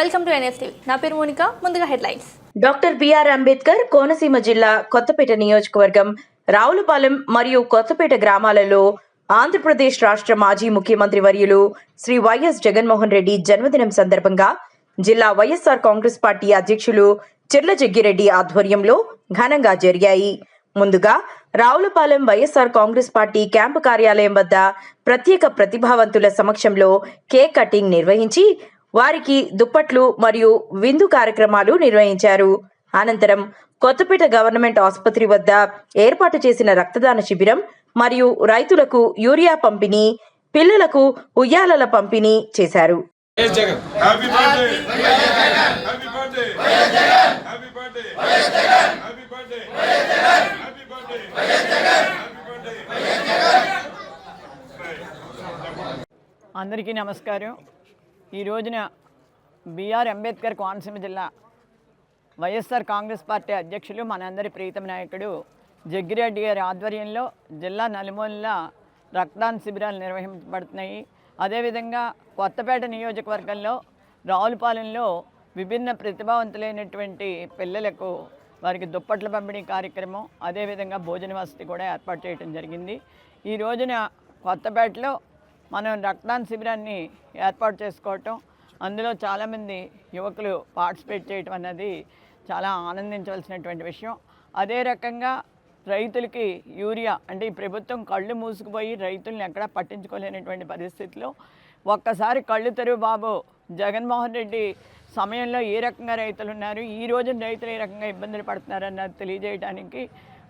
Welcome to NSTV నా పేరు మోనిక. ముందుగా headlines. Doctor B R Ambedkar Konaseema జిల్లా కొత్తపేట నియోజకవర్గం రావులపాలెం మరియు కొత్తపేట గ్రామాలలో ఆంధ్రప్రదేశ్ రాష్ట్ర మాజీ ముఖ్యమంత్రి వర్యులు శ్రీ వైఎస్ జగన్మోహన్ రెడ్డి జన్మదినం సందర్భంగా జిల్లా వైఎస్ఆర్ కాంగ్రెస్ పార్టీ అధ్యక్షులు చిర్ల జగ్గిరెడ్డి ఆధ్వర్యంలో ఘనంగా జరిగాయి. ముందుగా Ravulapalem YSR Congress party camp కార్యాలయం వద్ద ప్రత్యేక ప్రతిభావంతుల సమక్షంలో కేక్ కటింగ్ నిర్వహించి వారికి దుప్పట్లు మరియు విందు కార్యక్రమాలు నిర్వహించారు. అనంతరం కొత్తపేట గవర్నమెంట్ ఆసుపత్రి వద్ద ఏర్పాటు చేసిన రక్తదాన శిబిరం మరియు రైతులకు యూరియా పంపిణీ పిల్లలకు ఉయ్యాలల పంపిణీ చేశారు. అందరికీ నమస్కారం. ఈ రోజున బీఆర్ అంబేద్కర్ కోనసీమ జిల్లా వైఎస్ఆర్ కాంగ్రెస్ పార్టీ అధ్యక్షులు మనందరి ప్రీతమ నాయకుడు జగ్గిరెడ్డి గారి ఆధ్వర్యంలో జిల్లా నలుమూలల రక్తదాన శిబిరాలు నిర్వహించబడుతున్నాయి అదేవిధంగా కొత్తపేట నియోజకవర్గంలో రావులపాలెంలో విభిన్న ప్రతిభావంతులైనటువంటి పిల్లలకు వారికి దుప్పట్ల పంపిణీ కార్యక్రమం అదేవిధంగా భోజన వసతి కూడా ఏర్పాటు చేయడం జరిగింది. ఈ రోజున కొత్తపేటలో మనం రక్తదాన శిబిరాన్ని ఏర్పాటు చేసుకోవటం అందులో చాలామంది యువకులు పార్టిసిపేట్ చేయటం అన్నది చాలా ఆనందించవలసినటువంటి విషయం. అదే రకంగా రైతులకి యూరియా అంటే ఈ ప్రభుత్వం కళ్ళు మూసుకుపోయి రైతుల్ని ఎక్కడా పట్టించుకోలేనటువంటి పరిస్థితిలో ఒక్కసారి కళ్ళు తెరువు బాబు. జగన్మోహన్ రెడ్డి సమయంలో ఏ రకంగా రైతులు ఉన్నారు ఈ రోజు రైతులు ఏ రకంగా ఇబ్బందులు పడుతున్నారన్నది తెలియజేయడానికి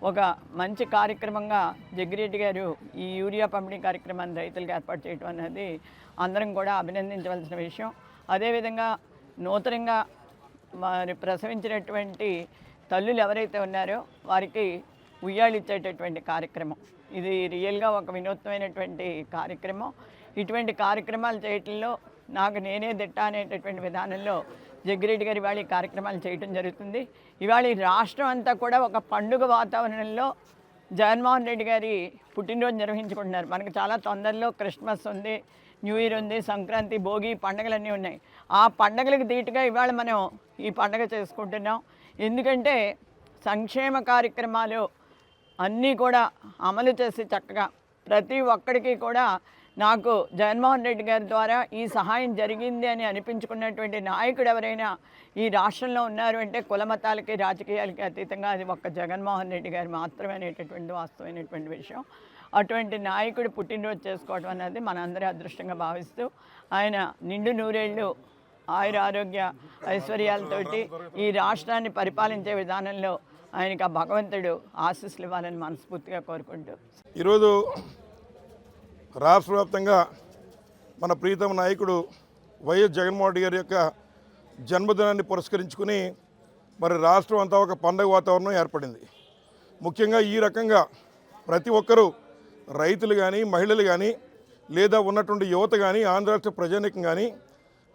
ఒక మంచి కార్యక్రమంగా జగ్గిరెడ్డి గారు ఈ యూరియా పంపిణీ కార్యక్రమాన్ని రైతులకు ఏర్పాటు చేయడం అనేది అందరం కూడా అభినందించవలసిన విషయం. అదేవిధంగా నూతనంగా మరి ప్రసవించినటువంటి తల్లులు ఎవరైతే ఉన్నారో వారికి ఉయ్యాలు ఇచ్చేటటువంటి కార్యక్రమం. ఇది రియల్గా ఒక వినూత్నమైనటువంటి కార్యక్రమం. ఇటువంటి కార్యక్రమాలు చేయటంలో నాకు నేనే దిట్ట అనేటటువంటి విధానంలో జగ్గిరెడ్డి గారి ఇవాళ కార్యక్రమాలు చేయటం జరుగుతుంది. ఇవాళ ఈ రాష్ట్రం అంతా కూడా ఒక పండుగ వాతావరణంలో జగన్మోహన్ రెడ్డి గారి పుట్టినరోజు నిర్వహించుకుంటున్నారు. మనకు చాలా తొందరలో క్రిస్మస్ ఉంది న్యూ ఇయర్ ఉంది సంక్రాంతి భోగి పండగలన్నీ ఉన్నాయి. ఆ పండగలకు ధీటుగా ఇవాళ మనం ఈ పండగ చేసుకుంటున్నాం. ఎందుకంటే సంక్షేమ కార్యక్రమాలు అన్నీ కూడా అమలు చేసి చక్కగా ప్రతి ఒక్కడికి కూడా నాకు జగన్మోహన్ రెడ్డి గారి ద్వారా ఈ సహాయం జరిగింది అని అనిపించుకున్నటువంటి నాయకుడు ఎవరైనా ఈ రాష్ట్రంలో ఉన్నారు అంటే కులమతాలకి రాజకీయాలకి అతీతంగా అది ఒక్క జగన్మోహన్ రెడ్డి గారు మాత్రమే అనేటటువంటి వాస్తవమైనటువంటి విషయం. అటువంటి నాయకుడు పుట్టినరోజు చేసుకోవడం అనేది మనందరి అదృష్టంగా భావిస్తూ ఆయన నిండు నూరేళ్ళు ఆయుర ఆరోగ్య ఐశ్వర్యాలతోటి ఈ రాష్ట్రాన్ని పరిపాలించే విధానంలో ఆయనకి ఆ భగవంతుడు ఆశీస్సులు ఇవ్వాలని మనస్ఫూర్తిగా కోరుకుంటూ. ఈరోజు రాష్ట్ర వ్యాప్తంగా మన ప్రీతమ నాయకుడు వైఎస్ జగన్మోహన్ రెడ్డి గారి యొక్క జన్మదినాన్ని పురస్కరించుకుని మరి రాష్ట్రం అంతా ఒక పండగ వాతావరణం ఏర్పడింది. ముఖ్యంగా ఈ రకంగా ప్రతి ఒక్కరూ రైతులు కానీ మహిళలు కానీ లేదా ఉన్నటువంటి యువత కానీ ఆంధ్ర రాష్ట్ర ప్రజానికం కానీ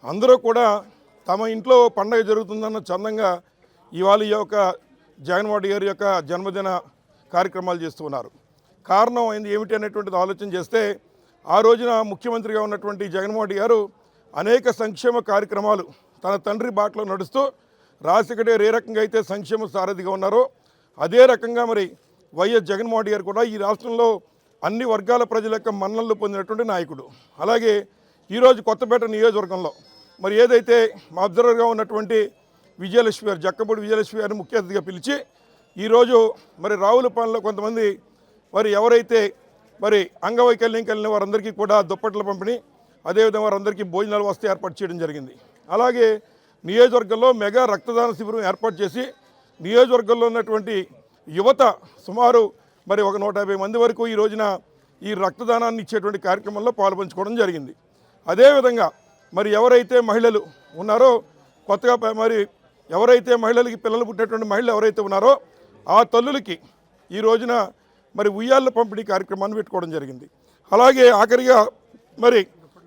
అందరూ కూడా తమ ఇంట్లో పండగ జరుగుతుందన్న చందంగా ఇవాళ ఈ యొక్క జగన్మోహన్ గారి యొక్క జన్మదిన కార్యక్రమాలు చేస్తున్నారు కారణం అయింది ఏమిటి అనేటువంటిది ఆలోచన చేస్తే ఆ రోజున ముఖ్యమంత్రిగా ఉన్నటువంటి జగన్మోహన్ రెడ్డి గారు అనేక సంక్షేమ కార్యక్రమాలు తన తండ్రి బాటలో నడుస్తూ రాజశేఖర గారు ఏ రకంగా అయితే సంక్షేమ సారథిగా ఉన్నారో అదే రకంగా మరి వైఎస్ జగన్మోహన్ రెడ్డి గారు కూడా ఈ రాష్ట్రంలో అన్ని వర్గాల ప్రజల యొక్క మన్నలు పొందినటువంటి నాయకుడు. అలాగే ఈరోజు కొత్తపేట నియోజకవర్గంలో మరి ఏదైతే మా అబ్జర్వర్గా ఉన్నటువంటి విజయలక్ష్మి గారు జక్కపూడి విజయలక్ష్మి గారిని ముఖ్య అతిథిగా పిలిచి ఈరోజు మరి రావులపాలెంలో కొంతమంది మరి ఎవరైతే మరి అంగవైకల్యం కలిగిన వారందరికీ కూడా దుప్పట్ల పంపిణీ అదేవిధంగా వారందరికీ భోజనాలు వస్తే ఏర్పాటు చేయడం జరిగింది. అలాగే నియోజకవర్గంలో మెగా రక్తదాన శిబిరం ఏర్పాటు చేసి నియోజకవర్గంలో ఉన్నటువంటి యువత సుమారు మరి ఒక నూట యాభై మంది వరకు ఈ రోజున ఈ రక్తదానాన్ని ఇచ్చేటువంటి కార్యక్రమంలో పాల్పంచుకోవడం జరిగింది. అదేవిధంగా మరి ఎవరైతే మహిళలు ఉన్నారో కొత్తగా మరి ఎవరైతే మహిళలకి పిల్లలు పుట్టేటువంటి మహిళలు ఎవరైతే ఉన్నారో ఆ తల్లులకి ఈ రోజున మరి ఉయ్యాళ్ళ పంపిణీ కార్యక్రమాన్ని పెట్టుకోవడం జరిగింది. అలాగే ఆఖరిగా మరి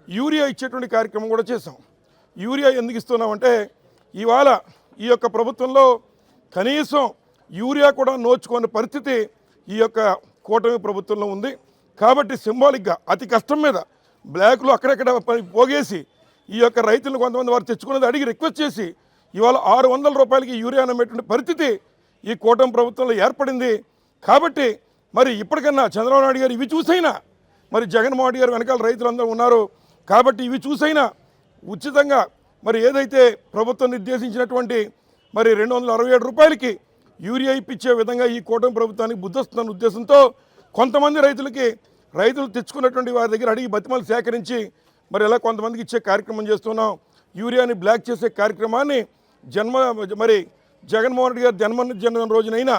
యూరియా ఇచ్చేటువంటి కార్యక్రమం కూడా చేసాం యూరియా ఎందుకు ఇస్తున్నామంటే ఇవాళ ఈ యొక్క ప్రభుత్వంలో కనీసం యూరియా కూడా నోచుకునే పరిస్థితి ఈ యొక్క కూటమి ప్రభుత్వంలో ఉంది. కాబట్టి సింబాలిక్గా అతి కష్టం మీద బ్లాక్లో అక్కడెక్కడ పోగేసి ఈ యొక్క రైతులను కొంతమంది వారు తెచ్చుకున్నది అడిగి రిక్వెస్ట్ చేసి ఇవాళ ఆరు వందల రూపాయలకి యూరియా అమ్మేటువంటి పరిస్థితి ఈ కూటమి ప్రభుత్వంలో ఏర్పడింది. కాబట్టి మరి ఇప్పటికన్నా చంద్రబాబు నాయుడు గారు ఇవి చూసైనా మరి జగన్మోహన్ రెడ్డి గారు వెనకాల రైతులందరూ ఉన్నారు కాబట్టి ఇవి చూసైనా ఉచితంగా మరి ఏదైతే ప్రభుత్వం నిర్దేశించినటువంటి మరి రెండు వందల అరవై ఏడు రూపాయలకి యూరియా ఇప్పించే విధంగా ఈ కూటమి ప్రభుత్వానికి బుద్ధిస్తున్న ఉద్దేశంతో కొంతమంది రైతులకి రైతులు తెచ్చుకున్నటువంటి వారి దగ్గర అడిగి బతిమలు సేకరించి మరి ఇలా కొంతమందికి ఇచ్చే కార్యక్రమం చేస్తున్నాం యూరియాని బ్లాక్ చేసే కార్యక్రమాన్ని జన్మ మరి జగన్మోహన్ రెడ్డి గారి జన్మ జన్మ రోజునైనా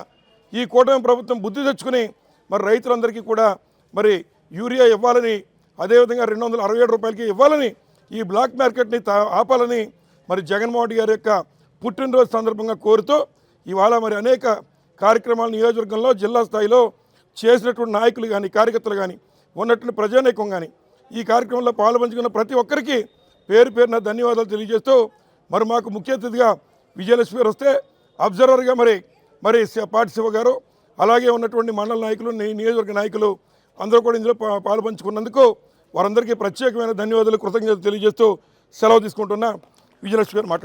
ఈ కూటమి ప్రభుత్వం బుద్ధి తెచ్చుకుని మరి రైతులందరికీ కూడా మరి యూరియా ఇవ్వాలని అదేవిధంగా రెండు వందల అరవై ఏడు రూపాయలకి ఇవ్వాలని ఈ బ్లాక్ మార్కెట్ని తా- ఆపాలని మరి జగన్మోహన్ రెడ్డి గారి యొక్క పుట్టినరోజు సందర్భంగా కోరుతూ ఇవాళ మరి అనేక కార్యక్రమాలు నియోజకవర్గంలో జిల్లా స్థాయిలో చేసినటువంటి నాయకులు కానీ కార్యకర్తలు కానీ ఉన్నటువంటి ప్రజానైకం కానీ ఈ కార్యక్రమంలో పాల్పంచుకున్న ప్రతి ఒక్కరికి పేరు పేరున ధన్యవాదాలు తెలియజేస్తూ మరి మాకు ముఖ్య అతిథిగా విజయలక్ష్మి గారు వస్తే అబ్జర్వర్గా మరి మరి పాటిశివ గారు అలాగే ఉన్నటువంటి మండల నాయకులు నియోజకవర్గ నాయకులు అందరూ కూడా ఇందులో పాలుపంచుకున్నందుకు పాల్పంచుకున్నందుకు వారందరికీ ప్రత్యేకమైన ధన్యవాదాలు కృతజ్ఞతలు తెలియజేస్తూ సెలవు తీసుకుంటున్న. విజయలక్ష్మి గారు మాట్లాడారు